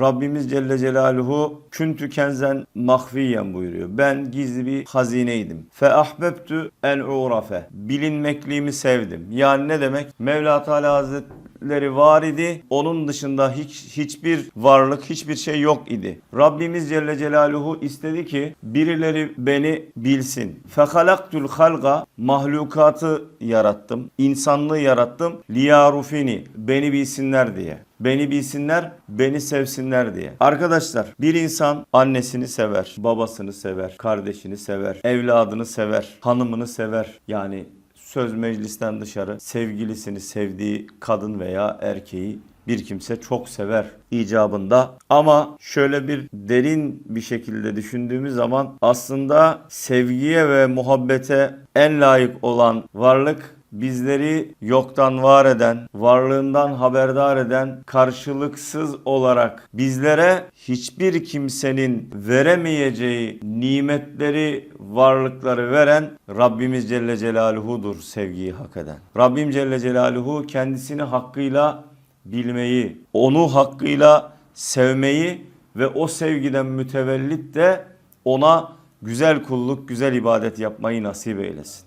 Rabbimiz Celle Celaluhu küntü kenzen mahfiyen buyuruyor. Ben gizli bir hazineydim. Fe ahbebtü en urafe. Bilinmekliğimi sevdim. Yani ne demek? Mevla Teala Hazretleri var idi. Onun dışında hiç hiçbir varlık, hiçbir şey yok idi. Rabbimiz Celle Celaluhu istedi ki birileri beni bilsin. Fehalaktul halga mahlukatı yarattım. insanlığı yarattım. Liyarufini beni bilsinler diye. Beni bilsinler, beni sevsinler diye. Arkadaşlar bir insan annesini sever, babasını sever, kardeşini sever, evladını sever, hanımını sever. Yani söz meclisten dışarı sevgilisini sevdiği kadın veya erkeği bir kimse çok sever icabında. Ama şöyle bir derin bir şekilde düşündüğümüz zaman aslında sevgiye ve muhabbete en layık olan varlık bizleri yoktan var eden, varlığından haberdar eden, karşılıksız olarak bizlere hiçbir kimsenin veremeyeceği nimetleri, varlıkları veren Rabbimiz Celle Celaluhu'dur sevgiyi hak eden. Rabbim Celle Celaluhu kendisini hakkıyla bilmeyi, onu hakkıyla sevmeyi ve o sevgiden mütevellit de ona güzel kulluk, güzel ibadet yapmayı nasip eylesin.